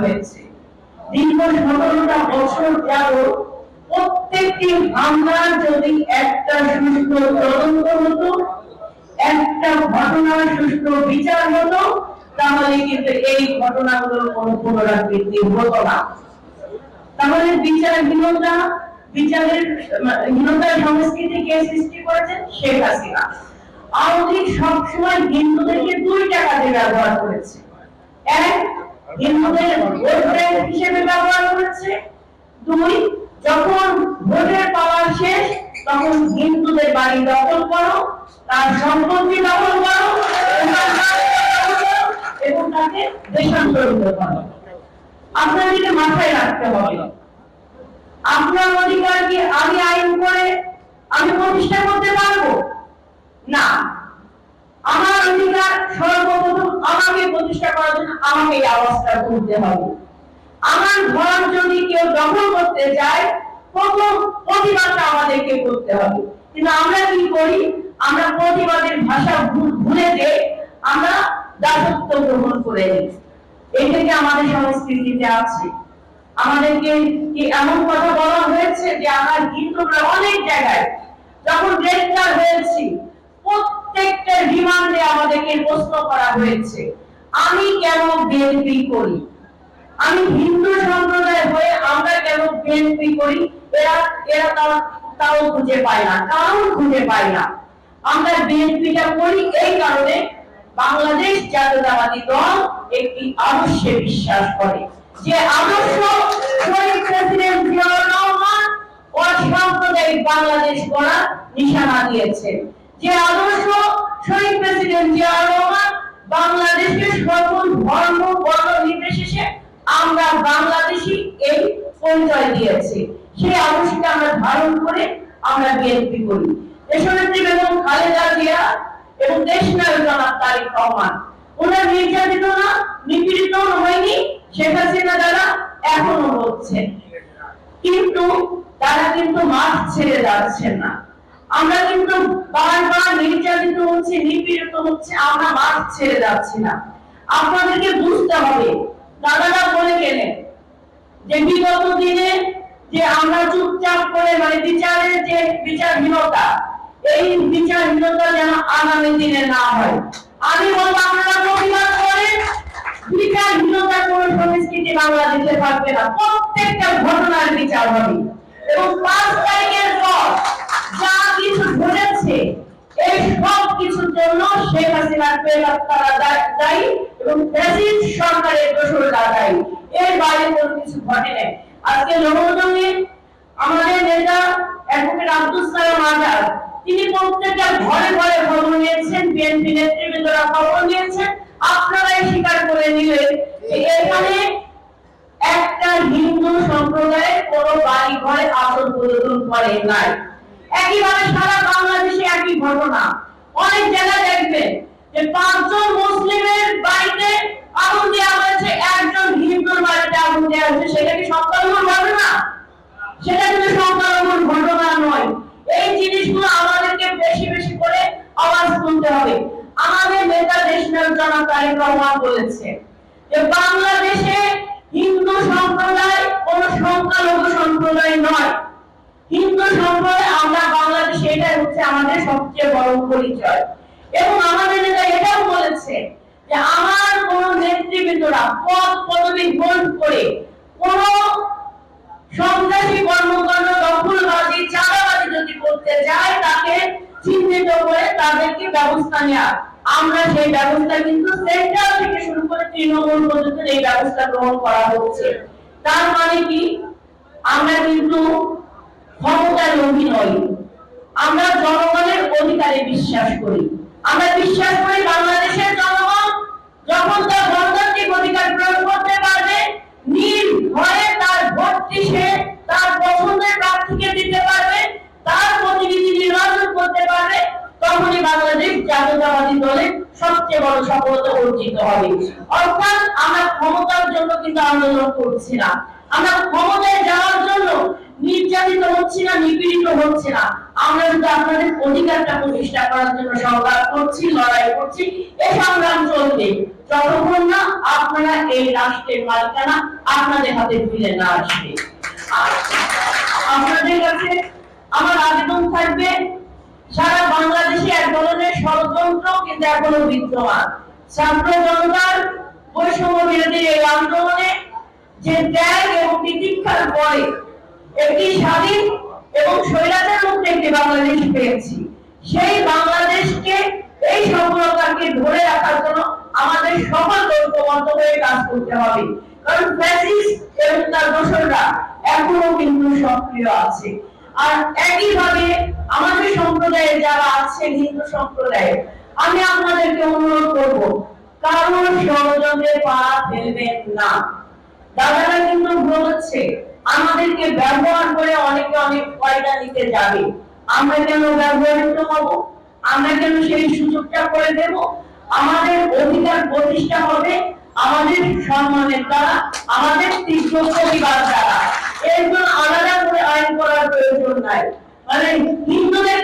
হয়েছে। দীর্ঘ সতেরোটা বছর যাবত প্রত্যেকটি হামলার যদি একটা সুষ্ঠু তদন্ত হতো, একটা ঘটনার সুষ্ঠু বিচার হতো, তাহলে কিন্তু এই ঘটনাগুলোর কোনো পুনরাবৃত্তি হতো না। তাহলে বিচারহীনতা, বিচারের, হীনতার সংস্কৃতিকে সৃষ্টি করেছেন শেখ হাসিনা। আওয়ামী সবসময় হিন্দুদেরকে দুইটা কাজে ব্যবহার করেছে। এক হিন্দুদের ভোট হিসেবে ব্যবহার করেছে। দুই যখন ভোটের পাওয়ার শেষ তখন হিন্দুদের বাড়ি দখল করো তার সম্পত্তি দখল করো, এবং তাকে দেশান্তরিত করো। আপনাদেরকে মাথায় রাখতে হবে আপনার অধিকার কি আমি আইন করে আমি প্রতিষ্ঠা করতে পারব? না। আমার অধিকার সর্বপ্রথম আমাকে প্রতিষ্ঠা করার জন্য আমাকে এই আওয়াজটা তুলতে হবে। আমার ঘর যদি কেউ দখল করতে যায় প্রথম প্রতিবাদটা আমাদেরকে করতে হবে। কিন্তু আমরা কি করি? আমরা প্রতিবাদের ভাষা ভুলে যে আমরা দাসত্ব গ্রহণ করে নিই। এই থেকে আমাদের সংস্কৃতিতে আছে। আমাদেরকে কি এমন কথা বলা হয়েছে যে, আমার হিন্দুরা অনেক জায়গায় যখন গ্রেফতার হয়েছি প্রশ্ন করা হয়েছে। আমি কেন বিএনপি করি? আমি হিন্দু সম্প্রদায় হয়ে আমরা কেন বিএনপি করি? এরা এরা তাও তাও খুঁজে পায় না কারণ খুঁজে পায় না। আমরা বিএনপিটা করি এই কারণে বাংলাদেশ জাতীয়তাবাদী দল একটি আদর্শে বিশ্বাস করে। যে আদর্শ প্রেসিডেন্ট জিয়াউর রহমান অসাম্প্রদায়িক বাংলাদেশ গড়ার নিশানা দিয়েছেন। যে আদর্শ শহীদ প্রেসিডেন্ট জিয়াউর রহমান বাংলাদেশের সকল ধর্ম, বর্ণ নির্বিশেষে আমরা বাংলাদেশি এই পরিচয় দিয়েছি। সেই আদর্শকে আমরা ধারণ করে আমরা বিএনপি করি। দেশনেত্রী বেগম খালেদা জিয়া এবং দেশ নায়ক জনাব তারেক রহমান, ওনার নির্যাতিত না, নিপীড়িত হয়নি, শেখ হাসিনা দ্বারা এখনও হচ্ছে। কিন্তু তারা কিন্তু মাঠ ছেড়ে যাচ্ছেন না। আমরা কিন্তু বারবার নির্যাতিত হচ্ছে, নিপীড়িত হচ্ছে, আমরা মাঠ ছেড়ে যাচ্ছি না। আপনাদেরকে বুঝতে হবে, দাদারা বলে গেলেন যে বিগত দিনে যে আমরা চুপচাপ করে মানে বিচারের যে বিচারহীনতা, এই বিচারহীনতা যেন আগামী দিনে না হয়। আমি বলব, আপনারা প্রতিবাদ করেন বিচারহীনতার কোন সংস্কৃতি বাংলাদেশে থাকবে না। প্রত্যেকটা ঘটনার বিচার হবে। এবং পাঁচ তারিখের পর ঘটেছে এই সব কিছুর জন্য শেখ হাসিনার দায়ী এবং ফ্যাসিস্ট সরকারের দোষরা দায়ী। এর বাইরে কোনো কিছু ঘটে নাই। আজকে নবজঙ্গে আমাদের নেতা অ্যাডভোকেট আব্দুল সালাম আজাদ, তিনি প্রত্যেকটা ঘরে ঘরে খবর নিয়েছেন, বিএনপি নেতৃবৃন্দরা খবর নিয়েছেন। আপনারাই স্বীকার করে নিলেন এখানে একটা হিন্দু সম্প্রদায়ের কোন বাড়ি ঘরে আসন প্রদর্শন করে নাই। একইভাবে সারা ঘটনা অনেক জায়গায় দেখবেন যে পাঁচজন মুসলিমের বাড়িতে আগুন দেওয়া হয়েছে, একজন হিন্দুর বাড়িতে আগুন দেওয়া হয়েছে। সেটা কি সংখ্যালঘুর ঘটনা? সেটা কিন্তু সংখ্যালঘুর ঘটনা নয়। এই জিনিসগুলো আমাদেরকে বেশি বেশি করে আওয়াজ তুলতে হবে। আমাদের নেতা দেশনায়ক জনাব তারেক রহমান বলেছে যে বাংলাদেশে হিন্দু সম্প্রদায় কোন সংখ্যালঘু সম্প্রদায় নয়। হিন্দু সম্প্রদায়, আমরা বাংলাদেশে এটাই হচ্ছে আমাদের সবচেয়ে বড় পরিচয়। এবং আমাদের নেতা এটাও বলেছে যে আমার কোন নেতৃবৃন্দরা পদ, পদবি হোল্ড করে কোন সন্ত্রাসী কর্মকাণ্ড, দখলবাজি, চাঁদাবাজি যদি করতে যায়, তাকে চিহ্নিত করে তাদেরকে ব্যবস্থা নেওয়া। আমরা সেই ব্যবস্থা কিন্তু সেন্ট্রাল থেকে শুরু করে তৃণমূল পর্যন্ত এই ব্যবস্থা গ্রহণ করা হচ্ছে। তার মানে কি? আমরা কিন্তু ক্ষমতার লোভী নই। আমরা জনগণের অধিকারে বিশ্বাস করি। আমরা বিশ্বাস করি বাংলাদেশের জনগণ যখন তার গণতান্ত্রিক অধিকার প্রয়োগ করতে পারবে নির্ভয়ে তার ভোটটি সে তার পছন্দের প্রার্থীকে দিতে পারবে, তার প্রতিনিধি নির্বাচন করতে পারবে, তখনই বাংলাদেশ জাতীয়তাবাদী দলের সবচেয়ে বড় সফলতা অর্জিত হবে। অর্থাৎ আমরা ক্ষমতার জন্য কিন্তু আন্দোলন করছি না। আমরা ক্ষমতায় যাওয়ার জন্য নির্যাতিত হচ্ছি না, নিপীড়িত হচ্ছে না। আমরা শুধু আপনাদের অধিকারটা প্রতিষ্ঠা করার জন্য সংগ্রাম করছি, লড়াই করছি এই সংগ্রাম চলবে। যতক্ষণ না আপনারা এই রাষ্ট্রের মালিকানা আপনাদের হাতে ফিরে না আসবে। আপনাদের কাছে আমার আবেদন থাকবে, সারা বাংলাদেশে এক ধরনের ষড়যন্ত্র, কিন্তু এখনও বিদ্যমান। ছাত্র জনতার বৈষম্য বিরোধী এই আন্দোলনে যে ত্যাগ এবং তিতিক্ষার পরে একটি স্বাধীন এবং স্বৈরাচার মুক্ত একটি বাংলাদেশ পেয়েছি। সেই বাংলাদেশকে, এই সফলতাকে ধরে রাখার জন্য আমাদের সকল ঐক্যবদ্ধ হয়ে কাজ করতে হবে। কারণ এবং তার দোসররা এখনও কিন্তু সক্রিয় আছে। আর একইভাবে আমাদের সম্প্রদায়ে যারা আছে, হিন্দু সম্প্রদায়ে আমি আপনাদেরকে অনুরোধ করব, কারোর ষড়যন্ত্রে পা ফেলবেন না। দাদারা কিন্তু বলছে আমাদেরকে ব্যবহার করে অনেকে অনেক ফায়দা নিতে যাবে। আমরা কেন ব্যবহৃত হব আমরা কেন সেই সুযোগটা করে দেব? আমাদের অধিকার প্রতিষ্ঠা হবে আমাদের সম্মানের দ্বারা, আমাদের তীব্র প্রতিবাদ দ্বারা। এর জন্য আলাদা করে আইন করার প্রয়োজন নাই। মানে হিন্দুদের